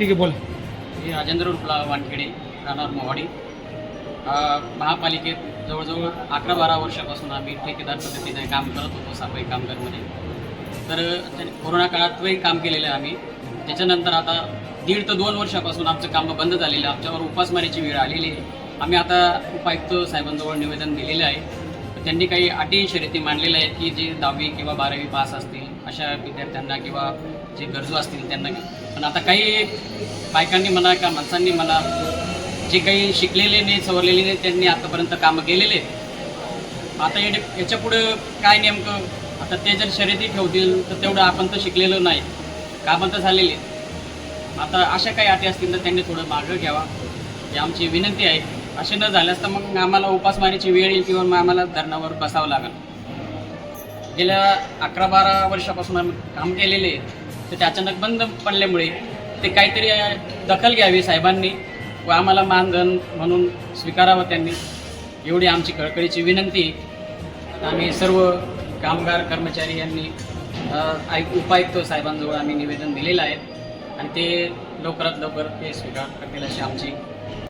ठीक आहे बोला. मी राजेंद्र रुपला वानखेडे राहणार मोहाडी. महापालिकेत जवळजवळ अकरा बारा वर्षापासून आम्ही ठेकेदार पद्धतीने काम करत होतो सफाई कामगारमध्ये. तर कोरोना काळातही काम केलेलं आहे आम्ही. त्याच्यानंतर आता दीड ते दोन वर्षापासून आमचं कामं बंद झालेलं आहे. आमच्यावर उपासमारीची वेळ आलेली आहे. आम्ही आता उपायुक्त साहेबांजवळ निवेदन दिलेलं आहे. त्यांनी काही अटी शर्यती मांडलेल्या आहेत की जे दहावी किंवा बारावी पास असतील अशा विद्यार्थ्यांना किंवा जे गरजू असतील त्यांना पण आता काही बायकांनी म्हणा का माणसांनी म्हणा जे काही शिकलेले नाही सवरलेले नाही त्यांनी आतापर्यंत कामं केलेले आहेत. आता याच्या याच्या पुढं काय नेमकं? आता ते जर शर्यती ठेवतील तर तेवढं आपण तर शिकलेलो नाही. कामं तर झालेली आहेत. आता अशा काही अटी असतील तर त्यांनी थोडं मागं घ्यावा. ही आमची विनंती आहे. असे न झाल्यास तर मग आम्हाला उपासमारीची वेळ येईल किंवा मग आम्हाला धरणावर बसावं लागेल. गेल्या अकरा बारा वर्षापासून आम्ही काम केलेले आहे तर ते अचानक बंद पडल्यामुळे ते काहीतरी दखल घ्यावी साहेबांनी व आम्हाला मानधन म्हणून स्वीकारावं त्यांनी. एवढी आमची कळकळीची विनंती आम्ही सर्व कामगार कर्मचारी यांनी अ, उपायुक्त साहेबांजवळ आम्ही निवेदन दिलेलं आहे. आणि ते लवकरात लवकर ते स्वीकार करतील अशी आमची